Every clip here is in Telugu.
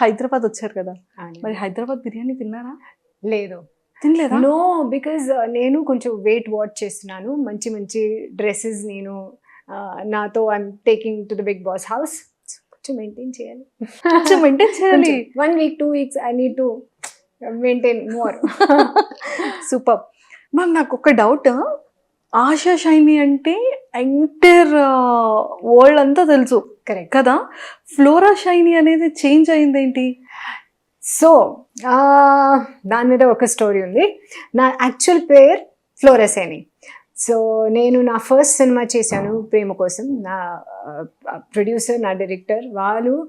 హైదరాబాద్ వచ్చారు కదా. మరి హైదరాబాద్ బిర్యానీ తిన్నారా? లేదు. తినలేదా? నో బికాజ్ నేను కొంచెం వెయిట్ వాచ్ చేస్తున్నాను. మంచి మంచి డ్రెస్సెస్ నేను ఆ, నాతో I'm taking to the Bigg Boss house కొంచెం మెయింటైన్ చేయాలి. కొంచెం maintain చేయాలి. One week two weeks I need to maintain more super ma'am నాకు ఒక డౌట్ ఆశా షైని అంటే ఎంటైర్ వరల్డ్ అంతా తెలుసు. కదా? ఫ్లోరా షైని అనేది చేంజ్ అయింది ఏంటి సో దాని మీద ఒక స్టోరీ ఉంది. నా యాక్చువల్ పేర్ ఫ్లోరసేని సో నేను నా ఫస్ట్ సినిమా చేశాను ప్రేమ కోసం. నా ప్రొడ్యూసర్ నా డైరెక్టర్ వాళ్ళు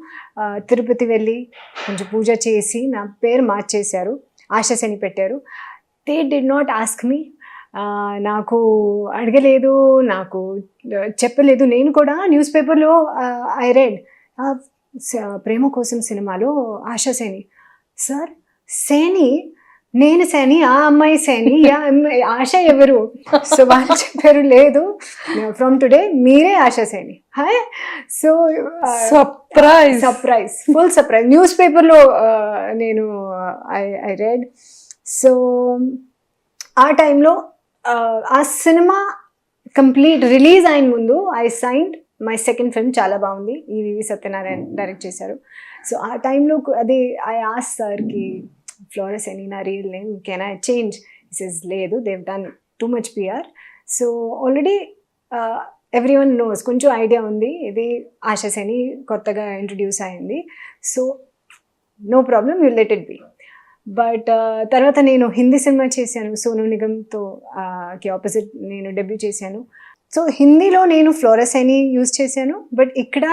తిరుపతి వెళ్ళి కొంచెం పూజ చేసి నా పేరు మార్చేశారు. ఆశసేని పెట్టారు. They did not ask me నాకు అడగలేదు నాకు చెప్పలేదు. నేను కూడా న్యూస్ పేపర్లో ఐ రెడ్ ప్రేమ కోసం సినిమాలో ఆశసేని సార్ సేని నేను సేని ఆ అమ్మాయి సేని ఆ అమ్మాయి ఆశ ఎవరు? సో వాళ్ళు చెప్పారు లేదు. ఫ్రమ్ టుడే మీరే Asha Saini. Hi. So surprise surprise. Full surprise. News పేపర్లో నేను ఐ ఐ రెడ్. సో ఆ టైంలో ఆ సినిమా కంప్లీట్ రిలీజ్ అయిన ముందు I signed my second film చాలా బాగుంది. ఈవి సత్యనారాయణ డైరెక్ట్ చేశారు. సో ఆ టైంలో అది ఐ ఆస్ సార్కి ఫ్లోరస్ ఎనీ నా real name can I change is లేదు they've done too much PR so already everyone knows కొంచెం ఐడియా ఉంది. ఇది ఆశా సెని కొత్తగా ఇంట్రడ్యూస్ అయింది. So no problem you let it be but తర్వాత నేను హిందీ సినిమా చేశాను సోను నిగమ్తో కి ఆపోజిట్ నేను డెబ్యూ చేశాను సో హిందీలో నేను ఫ్లోరస్ అని యూజ్ చేశాను బట్ ఇక్కడ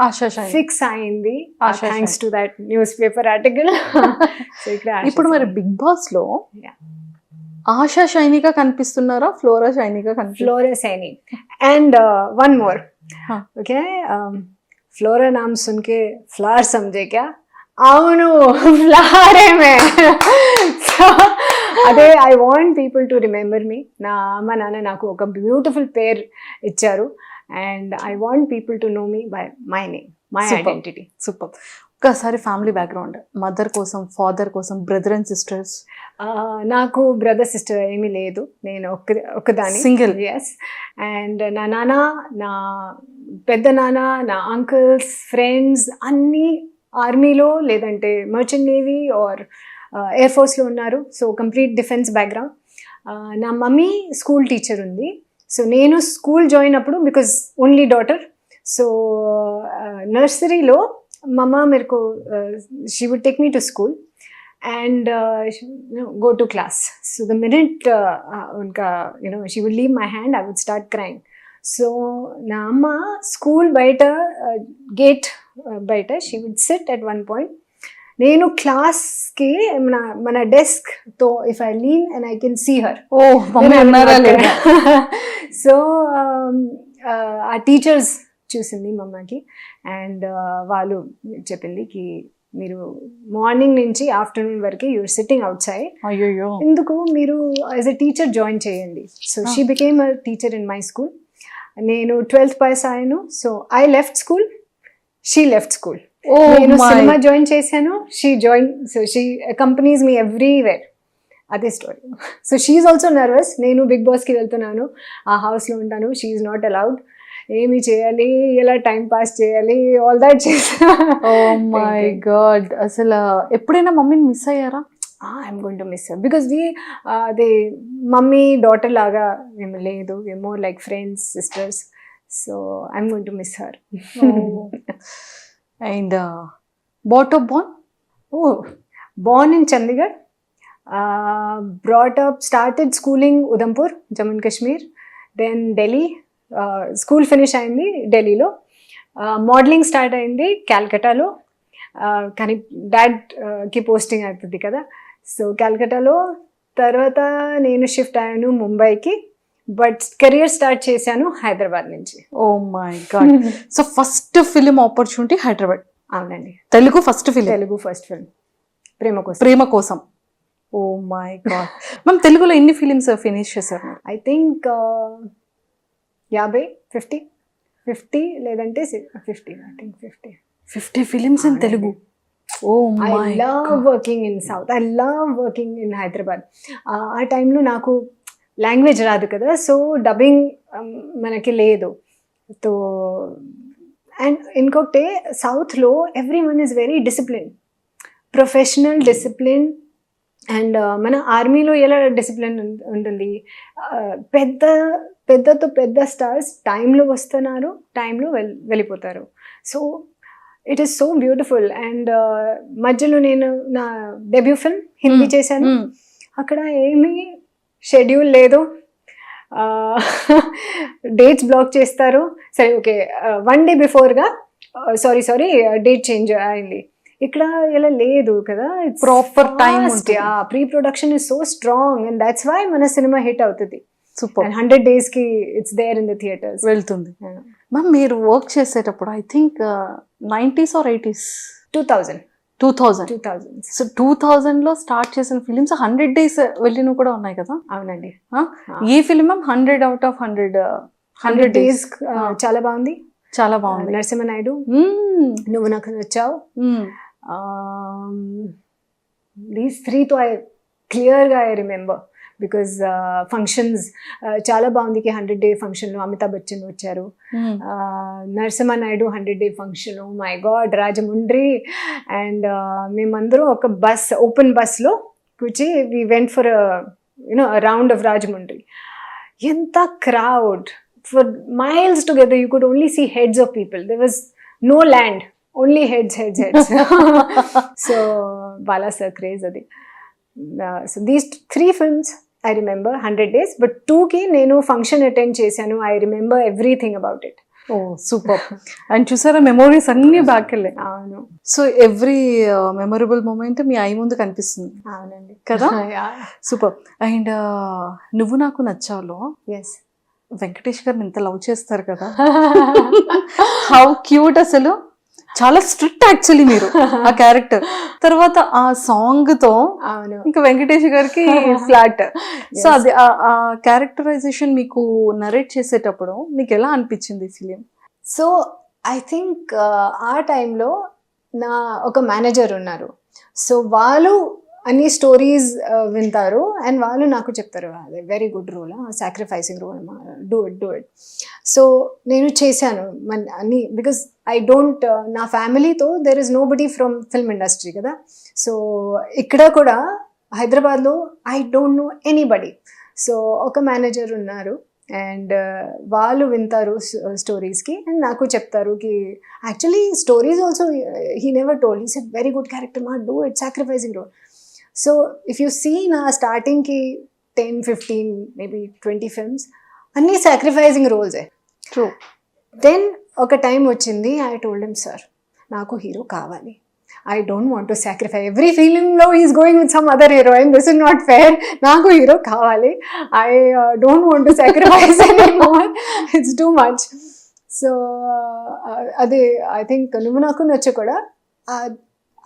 ఆశా షైని ఫిక్స్ అయింది Asha thanks to that newspaper article so ఇక్కడ ఆశా ఇప్పుడు మరి షైని. బిగ్ బాస్ లో Yeah. ASHA షైనిగా కనిపిస్తున్నారా Flora షైనిగా కనిపిస్తున్నారా Flora Saini and one more हाँ. ओके फ्लोरा नाम सुन के फ्लावर समझे क्या అవును ఫ్లవరే మే సో అదే I want people to remember me నా అమ్మ నాన్న నాకు ఒక బ్యూటిఫుల్ పేర్ ఇచ్చారు. And I want people to know me by my name my. Identity super ఒక్కసారి ఫ్యామిలీ బ్యాక్గ్రౌండ్ మదర్ కోసం ఫాదర్ కోసం బ్రదర్ అండ్ సిస్టర్స్ నాకు బ్రదర్ సిస్టర్ ఏమీ లేదు. నేను ఒక్క ఒక్కదాని Single. ఎస్ అండ్ నా నాన్న నా పెద్ద నాన్న నా అంకుల్స్ ఫ్రెండ్స్ అన్నీ ఆర్మీలో లేదంటే మర్చెంట్ నేవీ ఆర్ ఎయిర్ ఫోర్స్లో ఉన్నారు. సో కంప్లీట్ డిఫెన్స్ బ్యాక్గ్రౌండ్ నా మమ్మీ స్కూల్ టీచర్ ఉంది. సో నేను స్కూల్ జాయిన్ అప్పుడు బికాజ్ ఓన్లీ డాటర్ సో నర్సరీలో మమ్మ మేరకు she would take me to school and uh, she- you know, go to class. So the minute uh, my unka, you know, she would leave my hand, I would start crying. So నా అమ్మ స్కూల్ బయట uh, గేట్ బయట she would sit at one point నేను క్లాస్కి మన మన డెస్క్తో if I lean and I can see her oh so ఆ టీచర్స్ చూసింది మమ్మకి అండ్ వాళ్ళు చెప్పింది కి మీరు మార్నింగ్ నుంచి ఆఫ్టర్నూన్ వరకు యూర్ సిట్టింగ్ అవుట్ సైడ్ అయ్యో ఎందుకు? మీరు యాజ్ ఎ టీచర్ జాయిన్ చేయండి. So she became a teacher in my school నేను ట్వెల్త్ పాస్ అయ్యాను. So I left school she left school oh నేను సినిమా జాయిన్ చేశాను. She join so she accompanies me everywhere అదే story so she also nervous నేను బిగ్ బాస్కి వెళ్తున్నాను. ఆ హౌస్లో ఉంటాను. షీఈ్ నాట్ అలౌడ్ ఏమి చేయాలి? ఎలా టైం పాస్ చేయాలి? ఆల్ దాట్ చేసా ఓ మై గాడ్ అసలు ఎప్పుడైనా మమ్మీని మిస్ అయ్యారా? I'm going to miss because we అదే మమ్మీ డాటర్ లాగా మేము లేదు. మేము like friends sisters so I'm going to miss her and boat of born oh born in Chandigarh brought up started schooling Udhampur Jammu and Kashmir then Delhi school finish అయింది ఢిల్లీలో మోడలింగ్ స్టార్ట్ అయింది క్యాల్కటాలో కానీ డాడ్కి పోస్టింగ్ అవుతుంది కదా. సో క్యాల్కటాలో తర్వాత నేను షిఫ్ట్ అయ్యాను ముంబైకి బట్ కెరియర్ స్టార్ట్ చేశాను హైదరాబాద్ నుంచి. ఓ my god. So first film opportunity Hyderabad. అవునండి. Telugu first film. Telugu first film Prema Kosam. Prema Kosam. Oh my god. Ma'am తెలుగులో ఎన్ని ఫిలిమ్స్ ఫినిష్ చేశారు ఐ థింక్ యాభై ఫిఫ్టీ. ఫిఫ్టీ లేదంటే fifty I think fifty. Fifty films in Telugu. Oh I my love working in south I love working in Hyderabad ఆ టైంలో నాకు లాంగ్వేజ్ రాదు కదా సో డబ్బింగ్ మనకి లేదు. సో అండ్ ఇంకొకటి సౌత్లో everyone is very discipline. Professional discipline and మన ఆర్మీలో ఎలా డిసిప్లిన్ ఉంటుంది? పెద్ద పెద్దతో పెద్ద స్టార్స్ టైంలో వస్తున్నారు టైంలో వెల్ వెళ్ళిపోతారు. So it is so beautiful and మధ్యలో నేను నా డెబ్యూ ఫిల్మ్ హిందీ. చేశాను. అక్కడ ఏమీ షెడ్యూల్ లేదు. డేట్స్ బ్లాక్ చేస్తారు. సరే ఓకే. వన్ డే బిఫోర్గా సారీ సారీ డేట్ చేంజ్ అయింది. ఇక్కడ ఇలా లేదు కదా. Time ఉంటుంది. Pre production is so strong and that's why మన సినిమా హిట్ అవుతుంది. సూపర్ హండ్రెడ్ డేస్కి it's there in the theatres వెళ్తుంది. మ్యామ్ మీరు వర్క్ చేసేటప్పుడు I think nineties or eighties two thousand two thousand two thousand so two థౌజండ్లో స్టార్ట్ చేసిన ఫిలిమ్స్ హండ్రెడ్ డేస్ వెళ్ళినవి కూడా ఉన్నాయి కదా? అవునండి. A film hundred out of hundred hundred days చాలా బాగుంది. చాలా బాగుంది. నరసింహ నాయుడు మ్మ్. నువ్వు నాకు నచ్చావు. మ్మ్. దీస్ త్రీతో ఐ క్లియర్గా ఐ రిమెంబర్ బికాజ్ ఫంక్షన్స్ చాలా బాగుంది హండ్రెడ్ డే ఫంక్షన్లో అమితాబ్ బచ్చన్ వచ్చారు. Narasimha Naidu hundred day function my god Rajahmundry and మేమందరం ఒక బస్ ఓపెన్ బస్లో కూర్చి we went for you know round of Rajahmundry ఎంత crowd for miles together you could only see heads of people there was no land only heads heads heads so Bala sir craze అది. So these three films I remember hundred days but టూకి నేను ఫంక్షన్ అటెండ్ చేశాను. I remember everything about it oh super. And చూసారా మెమోరీస్ అన్ని బ్యాక్ వెళ్ళాయి అవును. సో ఎవ్రీ మెమొరబుల్ మూమెంట్ మీ ఐ ముందు కనిపిస్తుంది. అవునండి. కదా? సూపర్. అండ్ నువ్వు నాకు నచ్చాలో ఎస్ వెంకటేష్ గారిని ఇంత లవ్ చేస్తారు కదా? హౌ క్యూట్ అసలు. చాలా స్ట్రిక్ట్ యాక్చువల్లీ మీరు ఆ క్యారెక్టర్. తర్వాత ఆ సాంగ్తో ఇంకా వెంకటేష్ గారికి ఫ్లాట్. సో అది ఆ- ఆ క్యారెక్టరైజేషన్ మీకు నరేట్ చేసేటప్పుడు మీకు ఎలా అనిపించింది ఫిలిం సో ఐ థింక్ ఆ టైంలో నా ఒక మేనేజర్ ఉన్నారు. సో వాళ్ళు అన్ని స్టోరీస్ uh, వింటారు. అండ్ వాళ్ళు నాకు చెప్తారు అదే very good role sacrificing role do it do it so నేను చేశాను. మన అన్ని బికాస్ ఐ డోంట్ నా ఫ్యామిలీతో there is nobody from film industry కదా. సో ఇక్కడ కూడా హైదరాబాద్లో I don't know anybody so ఒక మేనేజర్ ఉన్నారు. అండ్ uh, వాళ్ళు వింటారు స్టోరీస్కి అండ్ నాకు చెప్తారు కి actually stories also he never told he set very good character మా do it sacrificing role so if you see నా స్టార్టింగ్కి ten fifteen maybe twenty films అన్నీ సాక్రిఫైసింగ్ రోల్సే ట్రూ దెన్ ఒక టైం వచ్చింది ఐ టోల్డ్ హిమ్ సార్ నాకు హీరో కావాలి. I don't want to sacrifice every ఫీలింగ్లో is going with some other heroine this is not fair నాకు హీరో కావాలి. I don't want to sacrifice more it's too much so అది ఐ థింక్ నువ్వు నాకు నచ్చ కూడా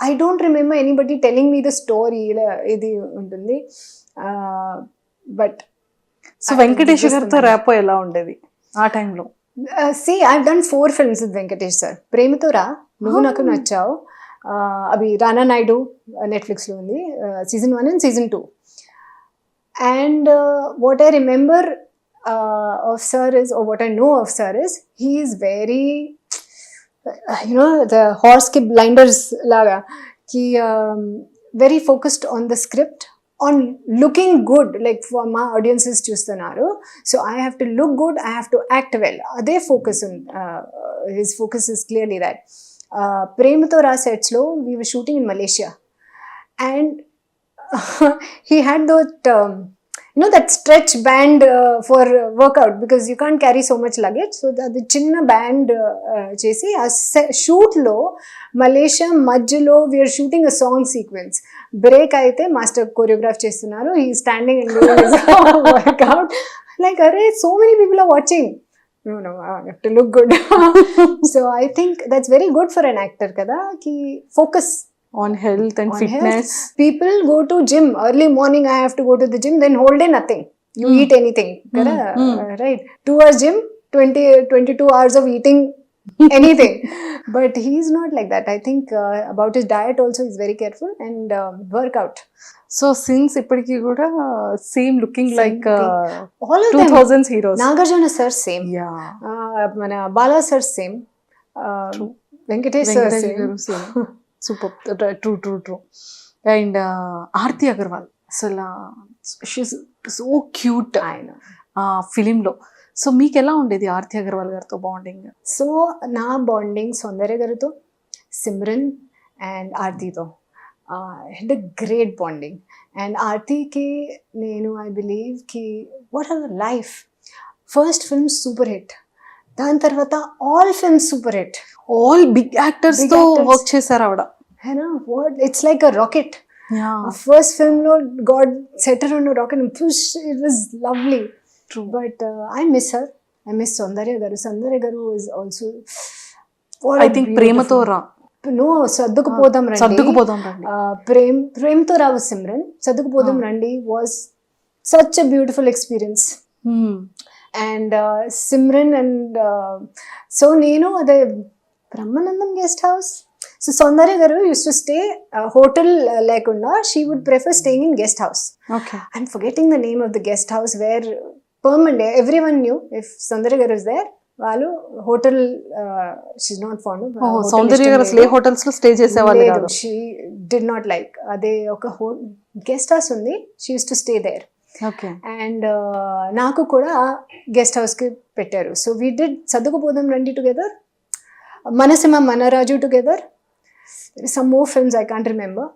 I don't remember anybody telling me the story ఇలా ఇది ఉంటుంది. బట్ సో వెంకటేష్ గారితో ర్యాపో ఎలా ఉండేది ఆ టైంలో see I done four films with Venkatesh sir Premato Raa నువ్వు నాకు Oh. నచ్చావు. అవి రానా నాయుడు నెట్ఫ్లిక్స్లో ఉంది. Season one and season two and what I remember of sir is what I know of sir is he is very you know the హార్స్కి blinders లాగా కి very focused on the script on looking good like for మా ఆడియన్సెస్ చూస్తున్నారు. So I have to look good I have to act well అదే focus his focus is clearly that Premato Raa సెట్స్లో we were shooting in Malaysia and he had that you know that stretch band uh, for uh, workout because you can't carry so much luggage so అది చిన్న బ్యాండ్ చేసి ఆ షూట్లో మలేషియా మధ్యలో we're shooting a song sequence break అయితే మాస్టర్ కొరియోగ్రాఫ్ చేస్తున్నారు ఈ స్టాండింగ్ అండ్ వర్కౌట్ లైక్ అరే so many people are watching no no i have to look good so i think that's very good for an actor kada ki focus on health and On fitness people go to gym early morning i have to go to the gym then whole day nothing you Mm. eat anything kada? mm. Uh, right two hours gym 20 22 hours of eating anything. but he's not like that. I think uh, about his diet also he's very careful and um, workout. So since ఇప్పటికి కూడా same looking Same like All of two them. Thousands heroes Nagarjuna sir same. Yeah Uh, మన Bala sir same True. Venkatesh sir Venkatesh same గారు same Super true true true. And Aarti Agarwal. అసలు షీస్ సో క్యూట్ ఆయన ఫిలింలో. సో మీకు ఎలా ఉండేది ఆర్తి అగర్వాల్ గారితో బాండింగ్ సో నా బాండింగ్ సౌందర్య గారితో సిమ్రన్ అండ్ ఆర్తితో. హెడ్ గ్రేట్ బాండింగ్ అండ్ ఆర్తికి నేను I బిలీవ్కి what our life first film super hit దాని తర్వాత all films super hit all big యాక్టర్స్తో. Work చేశారు ఆవిడ. What it's like a rocket first ఫిల్మ్లో గాడ్ సెటర్ ఉన్న rocket it was lovely true but I miss her I miss Soundarya garu Soundarya garu is also I think ప్రేమతో రా నో సర్దుకుపోదాం రండి సర్దుకుపోదాం రండి ప్రేమ్ ప్రేమ్తో రావు Simran Sardukupodam. Randi was such a beautiful experience. And Simran and so నేను అదే Brahmanandam guest house so Soundarya garu used to stay hotel లేకుండా she would prefer staying in guest house okay I'm forgetting the name of the guest house where permanent everyone knew if Sundari garu is there. వాళ్ళు hotel she not fond Soundarya garu అసలు ఏ హోటల్స్లో స్టే చేసేవాళ్ళు కాదు. షీ డి నాట్ లైక్ అదే ఒక గెస్ట్ హౌస్ ఉంది. She used to stay there and నాకు కూడా గెస్ట్ హౌస్కి పెట్టారు. So we did Sardukupodam Randi together. మనసిమ మనరాజు together. Some more films I can't remember